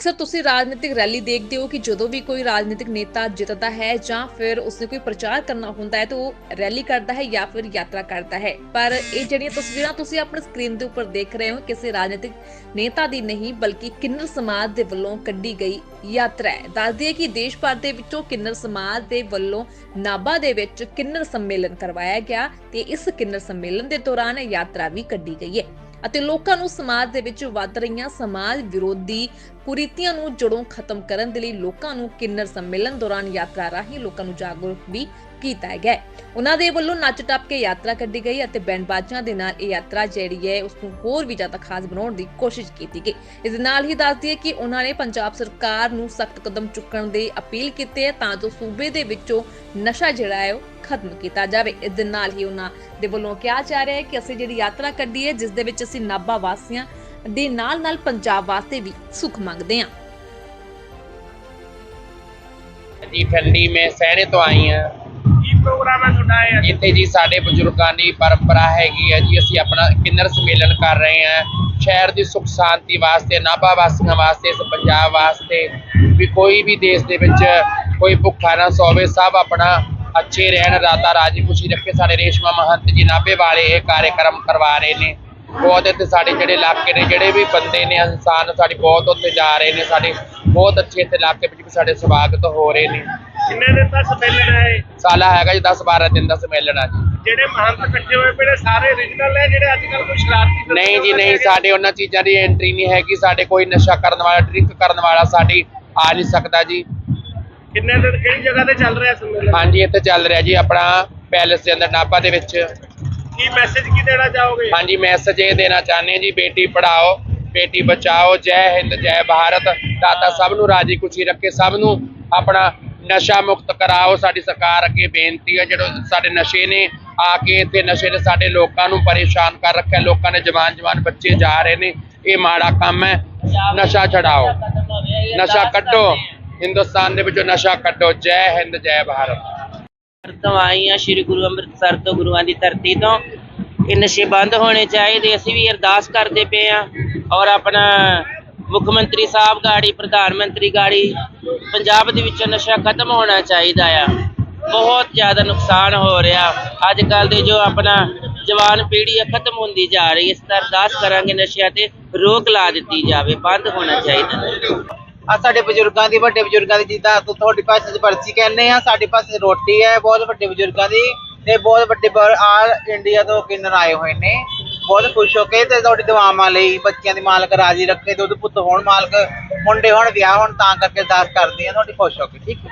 ਅਕਸਰ ਤੁਸੀਂ ਰਾਜਨੀਤਿਕ ਰੈਲੀ ਦੇਖਦੇ ਹੋ ਕਿ ਜਦੋਂ ਵੀ ਕੋਈ ਰਾਜਨੀਤਿਕ ਨੇਤਾ ਜਿੱਤਦਾ ਹੈ ਜਾਂ ਫਿਰ ਉਸਨੇ ਕੋਈ ਪ੍ਰਚਾਰ ਕਰਨਾ ਹੁੰਦਾ ਹੈ ਤਾਂ ਉਹ ਰੈਲੀ ਕਰਦਾ ਹੈ ਜਾਂ ਫਿਰ ਯਾਤਰਾ ਕਰਦਾ ਹੈ। ਪਰ ਇਹ ਜਿਹੜੀਆਂ ਤਸਵੀਰਾਂ ਤੁਸੀਂ ਆਪਣੇ ਸਕਰੀਨ ਦੇ ਉੱਪਰ ਦੇਖ ਰਹੇ ਹੋ ਕਿਸੇ ਰਾਜਨੀਤਿਕ ਨੇਤਾ ਦੀ ਨਹੀਂ, ਬਲਕਿ ਕਿੰਨਰ ਸਮਾਜ ਦੇ ਵੱਲੋਂ ਕੱਢੀ ਗਈ ਯਾਤਰਾ ਹੈ। ਦੱਸ ਦਈਏ ਕਿ ਦੇਸ਼ ਭਰ ਦੇ ਵਿੱਚੋਂ ਕਿੰਨਰ ਸਮਾਜ ਦੇ ਵੱਲੋਂ ਨਾਭਾ ਦੇ ਵਿੱਚ ਕਿੰਨਰ ਸੰਮੇਲਨ ਕਰਵਾਇਆ ਗਿਆ ਤੇ ਇਸ ਕਿੰਨਰ ਸੰਮੇਲਨ ਦੇ ਦੌਰਾਨ ਯਾਤਰਾ ਵੀ ਕੱਢੀ ਗਈ ਹੈ। ਅਤੇ ਲੋਕਾਂ ਨੂੰ ਸਮਾਜ ਦੇ ਵਿੱਚ ਵੱਧ ਰਹੀਆਂ ਸਮਾਜ ਵਿਰੋਧੀ ਕੁਰੀਤੀਆਂ ਨੂੰ ਜੜੋਂ ਖਤਮ ਕਰਨ ਦੇ ਲਈ ਲੋਕਾਂ ਨੂੰ ਕਿੰਨਰ ਸੰਮੇਲਨ ਦੌਰਾਨ ਯਾਤਰਾ ਰਾਹੀਂ ਲੋਕਾਂ ਨੂੰ ਜਾਗਰੂਕ ਵੀ ਕੀਤਾ ਗਿਆ ਉਹਨਾਂ ਦੇ ਵੱਲੋਂ ਨੱਚ ਟੱਪ ਕੇ ਯਾਤਰਾ ਕੱਢੀ ਗਈ ਅਤੇ ਬੈਂਡ ਬਾਜਿਆਂ ਦੇ ਨਾਲ ਇਹ ਯਾਤਰਾ ਜਿਹੜੀ ਹੈ, ਉਸ ਨੂੰ ਹੋਰ ਵੀ ਜ਼ਿਆਦਾ ਖਾਸ ਬਣਾਉਣ ਦੀ ਕੋਸ਼ਿਸ਼ ਕੀਤੀ ਗਈ। ਇਸ ਦੇ ਨਾਲ ਹੀ ਦੱਸ ਦਈਏ ਕਿ ਉਹਨਾਂ ਨੇ ਪੰਜਾਬ ਸਰਕਾਰ ਨੂੰ ਸਖਤ ਕਦਮ ਚੁੱਕਣ ਦੀ ਅਪੀਲ ਕੀਤੀ ਹੈ ਤਾਂ ਜੋ ਸੂਬੇ ਦੇ ਵਿੱਚੋਂ ਨਸ਼ਾ ਜਿਹੜਾ ਹੈ, ਉਹ ਖਤਮ ਕੀਤਾ ਜਾਵੇ। ਇਸ ਦੇ ਨਾਲ ਹੀ ਉਹਨਾਂ ਦੇ ਵੱਲੋਂ ਕਿਹਾ ਜਾ ਰਿਹਾ ਹੈ ਕਿ ਅਸੀਂ ਜਿਹੜੀ ਯਾਤਰਾ ਕੱਢੀ ਹੈ, ਜਿਸ ਦੇ ਵਿੱਚ ਅਸੀਂ ਨਾਭਾ ਵਾਸੀਆਂ ਦੇ ਨਾਲ ਨਾਲ ਪੰਜਾਬ ਵਾਸਤੇ ਵੀ ਸੁੱਖ ਮੰਗਦੇ ਹਾਂ। ਜੀ ਠੰਡੀ ਮੈਂ ਸਹਿਣੇ ਤੋਂ ਆਈ ਹਾਂ। ਕੀ ਪ੍ਰੋਗਰਾਮ ਹੈ ਤੁਹਾਡਾ ਇਹ ਇੱਥੇ ਜੀ ਸਾਡੇ ਬਜ਼ੁਰਗਾਂ ਦੀ ਪਰੰਪਰਾ ਹੈਗੀ ਹੈ ਜੀ ਅਸੀਂ ਆਪਣਾ ਕਿੰਨਰ ਸੰਮੇਲਨ ਕਰ ਰਹੇ ਹਾਂ। ਸ਼ਹਿਰ ਦੀ ਸੁਖ ਸ਼ਾਂਤੀ ਵਾਸਤੇ ਨਾਭਾ ਵਾਸੀਆਂ ਵਾਸਤੇ ਇਸ ਪੰਜਾਬ ਵਾਸਤੇ ਵੀ ਕੋਈ ਵੀ ਦੇਸ਼ ਦੇ ਵਿੱਚ ਕੋਈ ਭੁੱਖਾ ਨਾ ਸੋਵੇ ਸਭ ਆਪਣਾ ਅੱਛੇ ਰਹਿਣ ਰਾਤਾ ਰਾਜੀ ਖੁਸ਼ੀ ਰੱਖੇ। ਸਾਡੇ ਰੇਸ਼ਮਾ ਮਹੰਤ ਜੀ ਨਾਭੇ ਵਾਲੇ ਇਹ ਕਾਰਜਕ੍ਰਮ ਕਰਵਾ ਰਹੇ ਨੇ। ਬਹੁਤ ਇੱਥੇ ਸਾਡੇ ਜਿਹੜੇ ਇਲਾਕੇ ਨੇ ਜਿਹੜੇ ਵੀ ਬੰਦੇ ਨੇ ਇਨਸਾਨ ਸਾਡੀ ਬਹੁਤ ਉੱਥੇ ਜਾ ਰਹੇ ਨੇ ਸਾਡੇ ਬਹੁਤ ਅੱਛੇ ਇੱਥੇ ਇਲਾਕੇ ਵਿੱਚ ਵੀ ਸਾਡੇ ਸਵਾਗਤ ਹੋ ਰਹੇ ਨੇ ਕਿੰਨੇ ਦਿਨ ਦਾ ਸੰਮੇਲਨ ਹੈ ਇਹ? ਸਾਲਾ ਹੈਗਾ ਜੀ 10 12 ਦਿਨ ਦਾ ਸੰਮੇਲਨ ਆ ਜੀ ਜਿਹੜੇ ਮਹੰਤ ਇਕੱਠੇ ਹੋਏ ਪਏ ਨੇ ਸਾਰੇ origignal ਨੇ ਜਿਹੜੇ ਅੱਜ ਕੱਲ ਕੋਈ ਸ਼ਰਾਰਤੀ ਨਹੀਂ ਜੀ ਨਹੀਂ? ਸਾਡੇ ਉਹਨਾਂ ਚੀਜ਼ਾਂ ਦੀ ਐਂਟਰੀ ਨਹੀਂ ਹੈਗੀ ਸਾਡੇ ਕੋਈ ਨਸ਼ਾ ਕਰਨ ਵਾਲਾ ਡਰਿੰਕ ਕਰਨ ਵਾਲਾ ਸਾਡੀ ਆ ਨਹੀਂ ਸਕਦਾ ਜੀ ਕਿੰਨੇ ਦਿਨ ਕਿਹੜੀ ਜਗ੍ਹਾ ਤੇ ਚੱਲ ਰਿਹਾ ਸੰਮੇਲਨ ਹਾਂਜੀ ਇੱਥੇ ਚੱਲ ਰਿਹਾ ਜੀ ਆਪਣਾ ਪੈਲੇਸ ਦੇ ਅੰਦਰ ਨਾਭਾ ਦੇ ਵਿੱਚ ਕੀ ਮੈਸੇਜ ਕੀ ਦੇਣਾ ਚਾਹੋਗੇ? ਹਾਂਜੀ ਮੈਸੇਜ ਇਹ ਦੇਣਾ ਚਾਹੁੰਦੇ ਜੀ, ਬੇਟੀ ਪੜਾਓ ਬੇਟੀ ਬਚਾਓ, ਜੈ ਹਿੰਦ, ਜੈ ਭਾਰਤ। ਦਾਤਾ ਸਭ ਨੂੰ ਰਾਜੀ ਖੁਸ਼ੀ ਰੱਖੇ, ਸਭ ਨੂੰ ਆਪਣਾ ਨਸ਼ਾ ਮੁਕਤ ਕਰਾਓ। ਸਾਡੀ ਸਰਕਾਰ ਅੱਗੇ ਬੇਨਤੀ ਹੈ, ਜਿਹੜੇ ਸਾਡੇ ਨਸ਼ੇ ਨੇ, ਆ ਕੇ ਇੱਥੇ ਨਸ਼ੇ ਨੇ ਸਾਡੇ ਲੋਕਾਂ ਨੂੰ ਪਰੇਸ਼ਾਨ ਕਰ ਰੱਖਿਆ ਲੋਕਾਂ ਨੇ ਜਵਾਨ ਜਵਾਨ ਬੱਚੇ ਜਾ ਰਹੇ ਨੇ, ਇਹ ਮਾੜਾ ਕੰਮ ਹੈ। ਨਸ਼ਾ ਛਡਾਓ, ਨਸ਼ਾ ਕੱਢੋ। ਹਿੰਦੁਸਤਾਨ ਦੇ ਵਿੱਚੋਂ ਨਸ਼ਾ ਕੱਢੋ। ਜੈ ਹਿੰਦ, ਜੈ ਭਾਰਤ। ਤੋਂ ਆਈ ਆ ਸ੍ਰੀ ਗੁਰੂ ਅੰਮ੍ਰਿਤਸਰ ਤੋਂ ਗੁਰੂਆਂ ਦੀ ਧਰਤੀ ਤੋਂ। ਇਹ ਨਸ਼ੇ ਬੰਦ ਹੋਣੇ ਚਾਹੀਦੇ, ਅਸੀਂ ਵੀ ਅਰਦਾਸ ਕਰਦੇ ਪਏ ਆ ਔਰ ਆਪਣਾ ਮੁੱਖ ਮੰਤਰੀ ਸਾਹਿਬ ਗਾੜੀ, ਪ੍ਰਧਾਨ ਮੰਤਰੀ ਗਾੜੀ, ਪੰਜਾਬ ਦੇ ਵਿੱਚ ਨਸ਼ਾ ਖਤਮ ਹੋਣਾ ਚਾਹੀਦਾ ਆ। ਬਹੁਤ ਜ਼ਿਆਦਾ ਨੁਕਸਾਨ ਹੋ ਰਿਹਾ। ਅੱਜ ਕੱਲ ਦੇ ਜੋ ਆਪਣਾ ਜਵਾਨ ਪੀੜ੍ਹੀ ਆ, ਖਤਮ ਹੁੰਦੀ ਜਾ ਰਹੀ ਹੈ। ਇਸ ਤਰ੍ਹਾਂ ਅਰਦਾਸ ਕਰਾਂਗੇ ਨਸ਼ਿਆਂ ਤੇ ਰੋਕ ਲਾ ਦਿੱਤੀ ਜਾਵੇ, ਬੰਦ ਹੋਣਾ ਚਾਹੀਦਾ। ਆ ਸਾਡੇ ਬਜ਼ੁਰਗਾਂ ਦੀ, ਵੱਡੇ ਬਜ਼ੁਰਗਾਂ ਦੀ ਜਿੱਦਾਂ ਤੁਹਾਡੀ ਭਾਸ਼ਾ 'ਚ ਬਰਸੀ ਕਹਿੰਦੇ ਆ, ਸਾਡੇ ਪਾਸੇ ਰੋਟੀ ਹੈ, ਬਹੁਤ ਵੱਡੇ ਬਜ਼ੁਰਗਾਂ ਦੀ ਤੇ ਬਹੁਤ ਵੱਡੇ ਆਲ ਇੰਡੀਆ ਤੋਂ ਕਿੰਨਰ ਆਏ ਹੋਏ ਨੇ। ਬਹੁਤ ਖੁਸ਼ ਹੋ ਕੇ ਤੇ ਤੁਹਾਡੀ ਦੁਆਵਾਂ ਲਈ ਬੱਚਿਆਂ ਦੀ ਮਾਲਕ ਰਾਜੀ ਰੱਖੇ ਦੁੱਧ ਪੁੱਤ ਹੋਣ ਮਾਲਕ, ਮੁੰਡੇ ਹੋਣ, ਵਿਆਹ ਹੋਣ, ਤਾਂ ਕਰਕੇ ਅਰਦਾਸ ਕਰਦੇ ਆ, ਤੁਹਾਡੀ ਖੁਸ਼ ਹੋ ਕੇ, ਠੀਕ ਹੈ।